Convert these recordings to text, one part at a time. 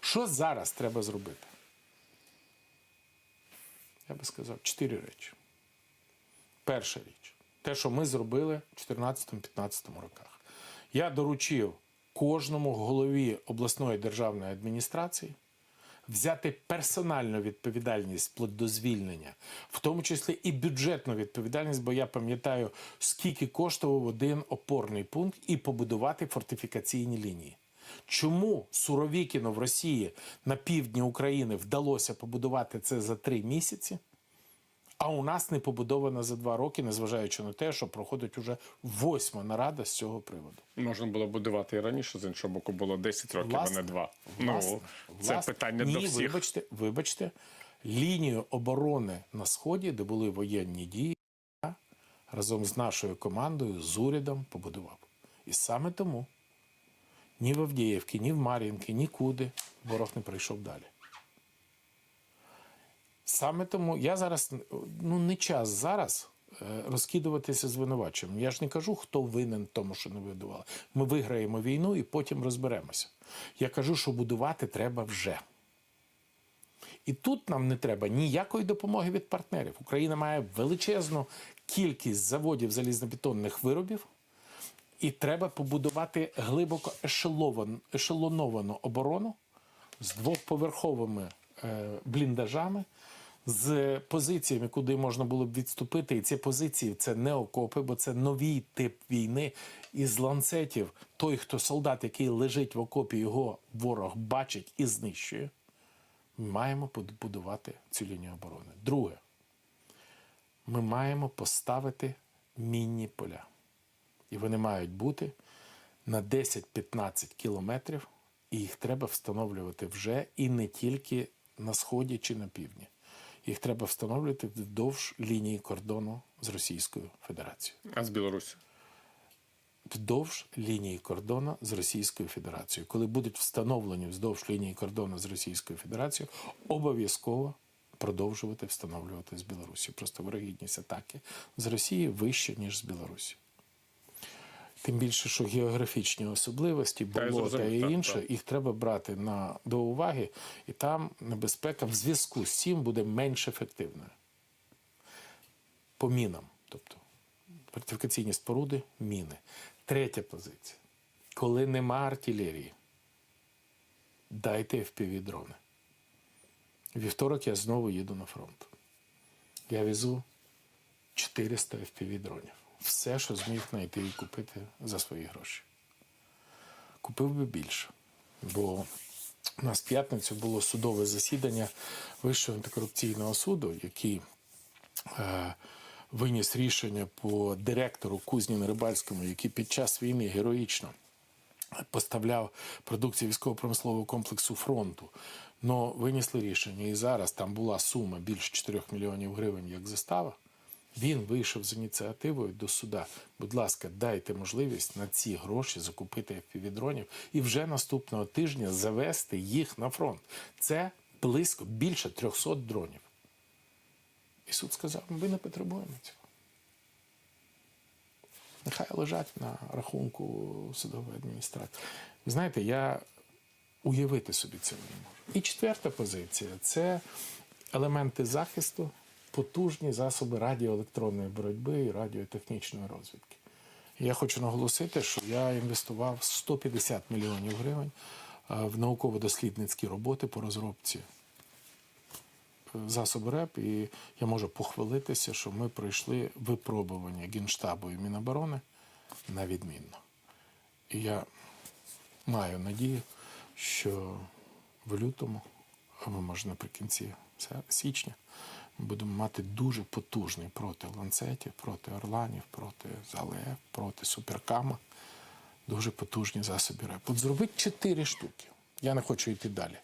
Що зараз треба зробити? Я би сказав, чотири речі. Перша річ те, що ми зробили в 2014-2015 роках. Я доручив кожному голові обласної державної адміністрації взяти персональну відповідальність вплоть до звільнення, в тому числі і бюджетну відповідальність, бо я пам'ятаю, скільки коштував один опорний пункт і побудувати фортифікаційні лінії. Чому Суровікіно в Росії на півдні України вдалося побудувати це за три місяці? А у нас не побудовано за два роки, незважаючи на те, що проходить уже восьма нарада з цього приводу. Можна було будувати і раніше, з іншого боку, було 10 років, а не 2. Власне, ну, це власне. питання Ні, до всіх. Вибачте, вибачте, лінію оборони на сході, де були воєнні дії, разом з нашою командою, з урядом побудував. І саме тому ні в Авдіївці, ні в Мар'їнці, нікуди ворог не прийшов далі. Саме тому я зараз ну не час зараз е, розкидуватися звинуваченням. Я ж не кажу, хто винен в тому, що не видували. Ми виграємо війну і потім розберемося. Я кажу, що будувати треба вже. І тут нам не треба ніякої допомоги від партнерів. Україна має величезну кількість заводів залізнобетонних виробів, і треба побудувати глибоко ешелован- ешелоновану оборону з двохповерховими е, бліндажами, з позиціями, куди можна було б відступити. І ці позиції це не окопи, бо це новий тип війни. Із ланцетів той, хто солдат, який лежить в окопі, його ворог бачить і знищує. Ми маємо побудувати цю лінію оборони. Друге, ми маємо поставити мінні поля. І вони мають бути на 10-15 кілометрів, і їх треба встановлювати вже і не тільки на сході чи на півдні. Їх треба встановлювати вздовж лінії кордону з Російською Федерацією. А з Білорусі. Вздовж лінії кордону з Російською Федерацією. Коли будуть встановлені вздовж лінії кордону з Російською Федерацією, обов'язково продовжувати встановлювати з Білорусі. Просто вирогідність атаки з Росії вища, ніж з Білорусі. Тим більше, що географічні особливості, Та, болота і так, інше, так. їх треба брати на, до уваги, і там небезпека в зв'язку з цим буде менш ефективною. По мінам, тобто фортифікаційні споруди, міни. Третя позиція. Коли нема артилерії, дайте FPV-дрони. Вівторок я знову їду на фронт. Я везу 400 FPV-дронів. Все, що зміг знайти і купити за свої гроші. Купив би більше. Бо у нас в п'ятницю було судове засідання Вищого антикорупційного суду, який е, виніс рішення по директору Кузніну Рибальському, який під час війни героїчно поставляв продукцію військово-промислового комплексу фронту. Но винесли рішення, і зараз там була сума більше 4 мільйонів гривень як застава. Він вийшов з ініціативою до суда. Будь ласка, дайте можливість на ці гроші закупити FPV-дронів і вже наступного тижня завести їх на фронт. Це близько більше 300 дронів. І суд сказав: ми не потребуємо цього. Нехай лежать на рахунку судової адміністрації. Знаєте, я уявити собі це не можу. І четверта позиція це елементи захисту, потужні засоби радіоелектронної боротьби і радіотехнічної розвідки. Я хочу наголосити, що я інвестував 150 мільйонів гривень е, в науково-дослідницькі роботи по розробці засоби РЕП, і я можу похвалитися, що ми пройшли випробування Генштабу і Міноборони на відмінно. І я маю надію, що в лютому, або може наприкінці січня, ми будемо мати дуже потужний проти ланцетів, проти орланів, проти залев, проти суперкама. Дуже потужні засоби РЕП. От зробити чотири штуки. Я не хочу йти далі.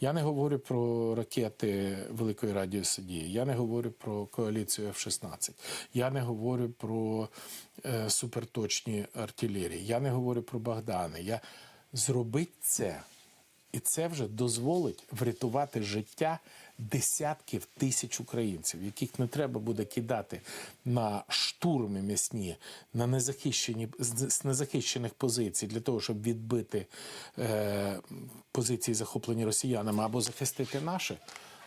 Я не говорю про ракети великої радіусу дії. Я не говорю про коаліцію F-16. Я не говорю про е, суперточні артилерії. Я не говорю про Богдани. Я зробити це І це вже дозволить врятувати життя десятків тисяч українців, яких не треба буде кидати на штурми м'ясні, на незахищені з незахищених позицій для того, щоб відбити е, позиції, захоплені росіянами, або захистити наші.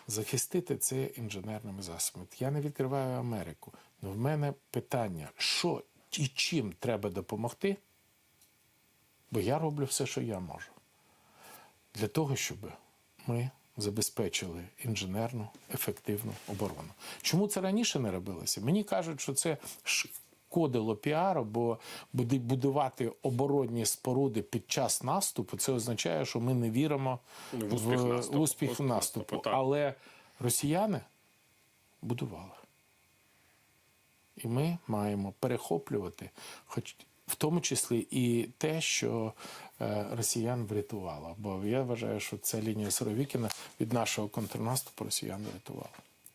Захистити це інженерними засобами. Я не відкриваю Америку. але в мене питання, що і чим треба допомогти, бо я роблю все, що я можу для того, щоб ми забезпечили інженерну ефективну оборону. Чому це раніше не робилося? Мені кажуть, що це шкодило піару, бо будувати оборонні споруди під час наступу. Це означає, що ми не віримо Ну, в в успіх наступу. успіх наступу. Але росіяни будували. І ми маємо перехоплювати, хоч в тому числі і те, що е, росіян врятувало. Бо я вважаю, що ця лінія Суровікіна від нашого контрнаступу росіян врятувала.